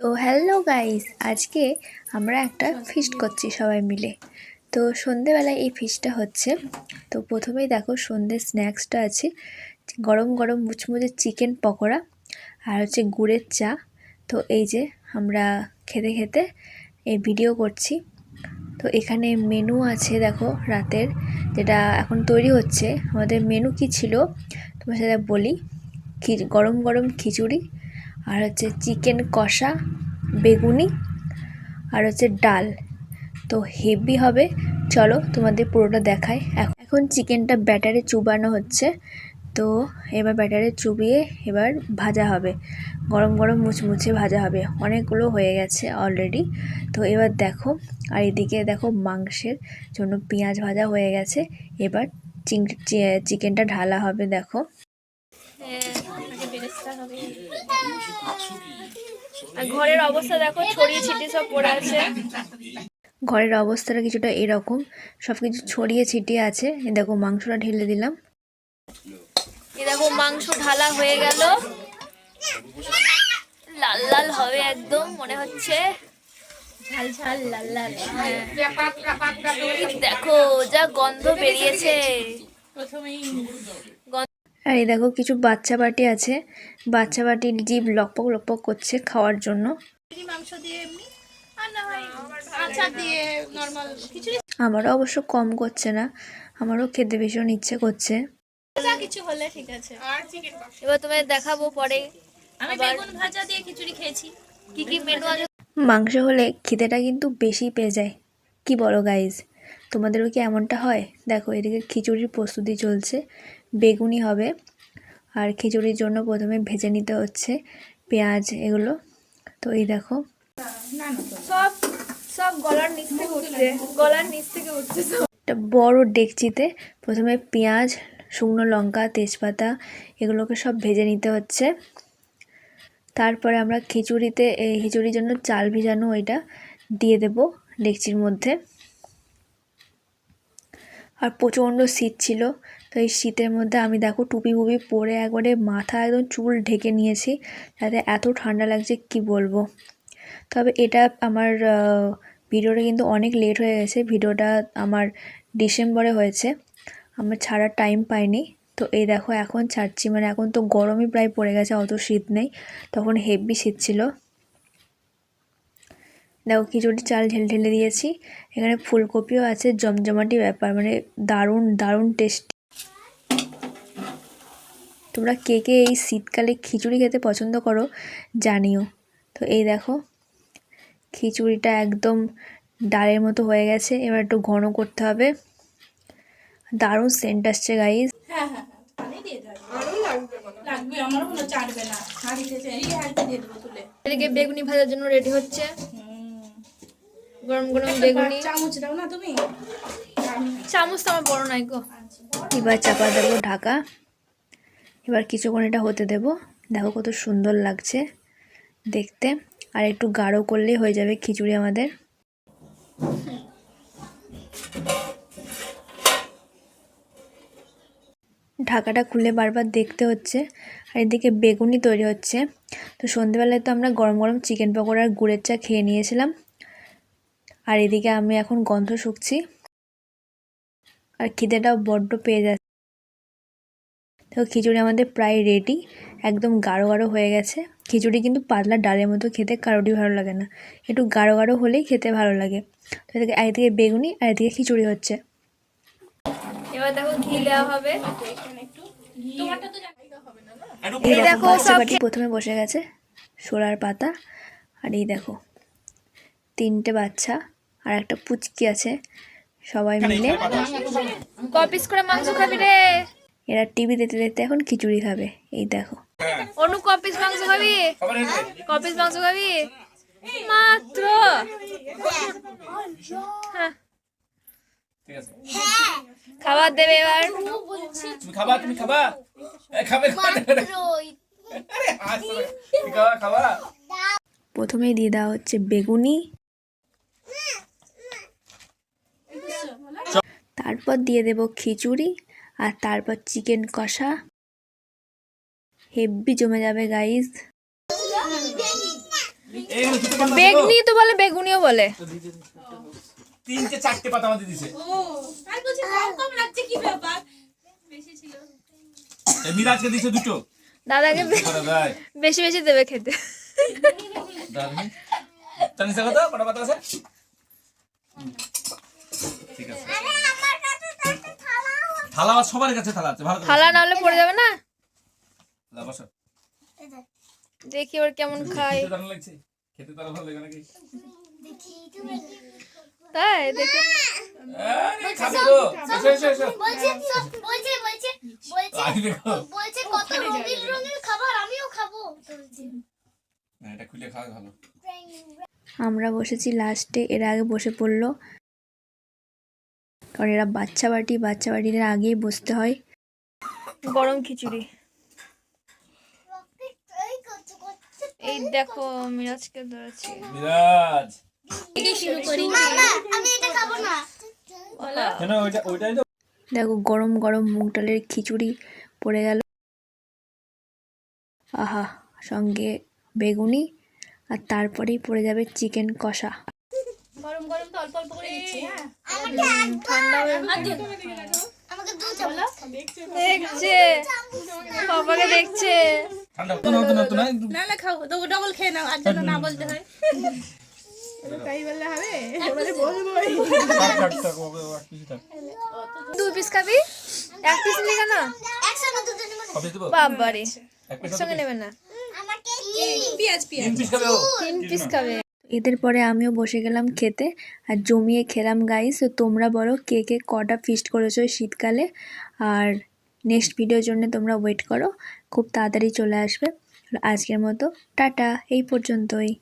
তো hello guys, আজকে আমরা একটা ফিস্ট করছি সবাই মিলে। তো সন্ধেবেলায় এই ফিস্টটা হচ্ছে। তো প্রথমেই দেখো সন্ধ্যে স্ন্যাক্সটা আছে। গরম গরম মুচমুচে চিকেন পকোড়া আর হচ্ছে গুড়ের চা। তো এই যে আমরা খেতে খেতে এই ভিডিও করছি। তো এখানে মেনু আছে দেখো রাতের, যেটা এখন তৈরি হচ্ছে। আমাদের মেনু কি ছিল? তোমার সাথে বলি। গরম গরম খিচুড়ি আর হচ্ছে চিকেন কষা, বেগুনি আর হচ্ছে ডাল। তো হেভি হবে। চলো তোমাদের পুরোটা দেখায় এখন চিকেনটা ব্যাটারে চুবানো হচ্ছে। তো এবার ব্যাটারে চুবিয়ে এবার ভাজা হবে। গরম গরম মুচমুচে ভাজা হবে। অনেকগুলো হয়ে গেছে অলরেডি তো এবার দেখো, আর এদিকে দেখো মাংসের জন্য পেঁয়াজ ভাজা হয়ে গেছে। এবার চিকেনটা ঢালা হবে, দেখো। আর ঘরের অবস্থা দেখো ছড়িয়ে ছিটিয়ে সব পড়ে আছে। ঘরের অবস্থাটা কিছুটা এরকম। সব কিছু ছড়িয়ে ছিটিয়ে আছে। এই দেখো মাংসটা ঢেলে দিলাম। এই দেখো মাংস ঢালা হয়ে গেল। লাল লাল হবে একদম মনে হচ্ছে। ঝাল ঝাল লাল লাল। হ্যাঁ। দেখো যা গন্ধ বেরিয়েছে। আর এই দেখো কিছু বাচ্চা বাটি আছে। বাচ্চা বাটির জিভ লকপক লকপক করছে খাওয়ার জন্য। মাংস দিয়ে এমনি? আর না আচার দিয়ে নর্মাল খিচুড়ি? আমারও অবশ্য কম করছে না। আমারও খেতে ভীষণ ইচ্ছে করছে। কিছু হলে ঠিক আছে। আর এবার দেখাবো পরে। আমি বেগুন ভাজা দিয়ে খিচুড়ি খেয়েছি। কি কি মেনু আছে? মাংস হলে খিদেটা কিন্তু বেশি পেয়ে যায়। কি বলো গাইজ তোমাদেরও কি এমনটা হয়? দেখো এদিকে খিচুড়ির প্রস্তুতি চলছে। বেগুনি হবে। আর খিচুড়ির জন্য প্রথমে ভেজে নিতে হচ্ছে পেঁয়াজ এগুলো। তো এই দেখো। সব সব গলার নিচ থেকে উঠছে। গলার নিচ থেকে উঠছে একটা বড় ডেকচিতে প্রথমে পেঁয়াজ শুকনো লঙ্কা তেজপাতা এগুলোকে সব ভেজে নিতে হচ্ছে। তারপরে আমরা খিচুড়িতে এই খিচুড়ির জন্য চাল ভিজানো ওইটা দিয়ে দেব ডেকচির মধ্যে। আর প্রচণ্ড শীত ছিল তো এই শীতের মধ্যে আমি দেখো টুপি ফুপি পরে একবারে মাথা একদম চুল ঢেকে নিয়েছি, যাতে এত ঠান্ডা লাগছে কি বলব। তবে এটা আমার ভিডিওটা কিন্তু অনেক লেট হয়ে গেছে, ভিডিওটা আমার ডিসেম্বরে হয়েছে, আমার ছাড়ার টাইম পাইনি। তো এই দেখো এখন ছাড়ছি মানে এখন তো গরমই প্রায় পড়ে গেছে, অত শীত নেই, তখন হেভি শীত ছিল। দেখো খিচুড়ি চাল ঢেলে ঢেলে দিয়েছি, এখানে ফুলকপিও আছে, জমজমাটি ব্যাপার মানে দারুণ দারুণ টেস্ট তোমরা কে কে এই শীতকালে খিচুড়ি খেতে পছন্দ করো জানিও। তো এই দেখো খিচুড়িটা একদম ডালের মতো হয়ে গেছে এবার একটু ঘন করতে হবে। দারুণ সেন্ট আসছে গাইজ হ্যাঁ হ্যাঁ হ্যাঁ তুলে। এদিকে বেগুনি ভাজার জন্য রেডি হচ্ছে। গরম গরম বেগুনি। চামচ দাও না তুমি? চামচ তো আমার বড় নাই গো। এবার চাপা দেবো ঢাকা। এবার কিছুক্ষণ এটা হতে দেবো। দেখো কত সুন্দর লাগছে দেখতে। আর একটু গাঢ় করলেই হয়ে যাবে খিচুড়ি আমাদের। ঢাকাটা খুলে বারবার দেখতে হচ্ছে। আর এদিকে বেগুনি তৈরি হচ্ছে। তো সন্ধেবেলায় তো আমরা গরম গরম চিকেন পকোড়া আর গুড়ের চা খেয়ে নিয়েছিলাম। আর এদিকে আমি এখন গন্ধ শুকছি। আর খিদেটাও বড্ড পেয়ে যাচ্ছে। তো খিচুড়ি আমাদের প্রায় রেডি একদম গাঢ় গাঢ় হয়ে গেছে। খিচুড়ি কিন্তু পাতলা ডালের মতো খেতে কারোরই ভালো লাগে না। একটু গাঢ় গাঢ় হলেই খেতে ভালো লাগে। তো এদিকে একদিকে বেগুনি আর এদিকে খিচুড়ি হচ্ছে। এবার দেখো ঘি দেওয়া হবে। এই দেখো দেখো বাচ্চা সব বাটি প্রথমে বসে গেছে সোলার পাতা আর এই দেখো তিনটে বাচ্চা আর একটা পুচকি আছে। সবাই মিলে। ক পিস করে মাংস খাবি রে? এরা টিভি দেখতে দেখতে এখন খিচুড়ি খাবে। এই দেখো। অনু ক পিস মাংস খাবি? ক পিস মাংস খাবি? মাত্র। হ্যাঁ। ঠিক আছে খাবার দেবে এবার। তুমি খাবা তুমি খাবা? খাবে প্রথমেই দিয়ে দেওয়া হচ্ছে বেগুনি। তারপর দিয়ে দেব খিচুড়ি। আর তারপর চিকেন কষা। হেব্বি জমে যাবে তো? বেগনি তো বলে বেগুনিও বলে। তিনটে চারটে পাতা আমাদের দিছে। ও আর বলছি কম কম লাগছে কি ব্যাপার? বেশি ছিল। মিরাজকে দিছে দুটো। দাদাকে বেশি বেশি দেবে খেতে। কত কটা পাতা আছে? ঠিক আছে। থালা আছে, সবার কাছে থালা আছে ভালো থালা না হলে পড়ে যাবে না? দেখি ওর কেমন খায়। খেতে দারুণ লাগছে। খেতে তারা ভালো লাগে নাকি? তাই দেখি। খাবি তো এসো এসো এসো বলছে বলছে বলছে বলছে বলছে কত রঙিন রঙিন খাবার আমিও খাব। এটা খুলে খাওয়া ভালো। আমরা বসেছি লাস্টে এর আগে বসে পড়ল। কারণ এরা বাচ্চা বাটি বাচ্চা বাটির আগেই বসতে হয়। গরম খিচুড়ি। এই দেখো মিরাজকে ধরেছি। মিরাজ! মামা আমি এটা খাব না। কেন ওইটা ওইটাই তো দেখো গরম গরম মুগ ডালের খিচুড়ি পড়ে গেল। আহা সঙ্গে বেগুনি আর তারপরেই পড়ে যাবে চিকেন কষা। গরম গরম তো অল্প অল্প করে দিচ্ছি হ্যাঁ? ঠান্ডা আমাকে দু চামচ। দেখছে। বাবাকে দেখছে। ঠান্ডা তো না তো না তো না। না না খাও তো ডবল খেয়ে নাও আর জন্য না বলতে হয়। দুই পিস খাবি? এক পিস কেন? একসঙ্গে বাবারে এক পিস নেবে না। তিন। পিস খাবে। এদের পরে আমিও বসে গেলাম খেতে আর জমিয়ে খেলাম গাইস তো তোমরা বলো কে কে কটা ফিস্ট করেছ শীতকালে? আর নেক্সট ভিডিওর জন্য তোমরা ওয়েট করো, খুব তাড়াতাড়ি চলে আসবে। আজকের মতো টাটা, এই পর্যন্তই।